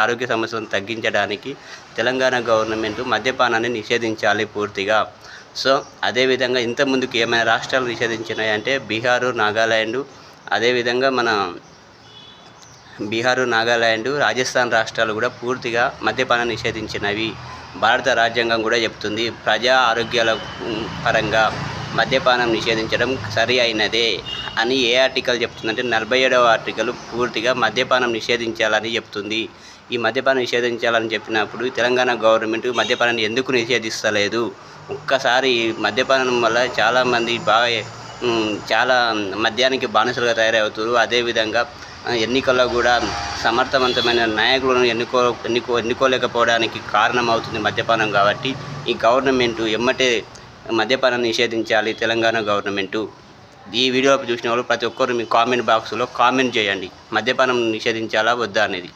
ఆరోగ్య సమస్యలను తగ్గించడానికి తెలంగాణ గవర్నమెంట్ మద్యపానాన్ని నిషేధించాలి పూర్తిగా. సో అదేవిధంగా ఇంతకుముందుకు ఏమైనా రాష్ట్రాలు నిషేధించినాయంటే బీహారు నాగాల్యాండ్ అదేవిధంగా మన బీహారు నాగాల్యాండ్ రాజస్థాన్ రాష్ట్రాలు కూడా పూర్తిగా మద్యపానం నిషేధించినవి. భారత రాజ్యాంగం కూడా చెప్తుంది ప్రజా ఆరోగ్యాల పరంగా మద్యపానం నిషేధించడం సరి అయినదే. అని ఏ ఆర్టికల్ చెప్తుందంటే నలభై ఏడవ ఆర్టికల్ పూర్తిగా మద్యపానం నిషేధించాలని చెప్తుంది. ఈ మద్యపానం నిషేధించాలని చెప్పినప్పుడు తెలంగాణ గవర్నమెంట్ మద్యపానాన్ని ఎందుకు నిషేధిస్తలేదు? ఒక్కసారి ఈ మద్యపానం వల్ల చాలామంది బాగా చాలా మద్యానికి బానిసలుగా తయారవుతారు అదేవిధంగా ఎన్నికల్లో కూడా సమర్థవంతమైన నాయకులను ఎన్నుకో ఎన్నుకో ఎన్నుకోలేకపోవడానికి కారణం అవుతుంది మద్యపానం కాబట్టి ఈ గవర్నమెంట్ ఎమ్మటే మద్యపానం నిషేధించాలి తెలంగాణ గవర్నమెంటు. ఈ వీడియో చూసిన వాళ్ళు ప్రతి ఒక్కరు మీ కామెంట్ బాక్స్లో కామెంట్ చేయండి. మద్యపానం నిషేధించాలా వద్దా అనేది.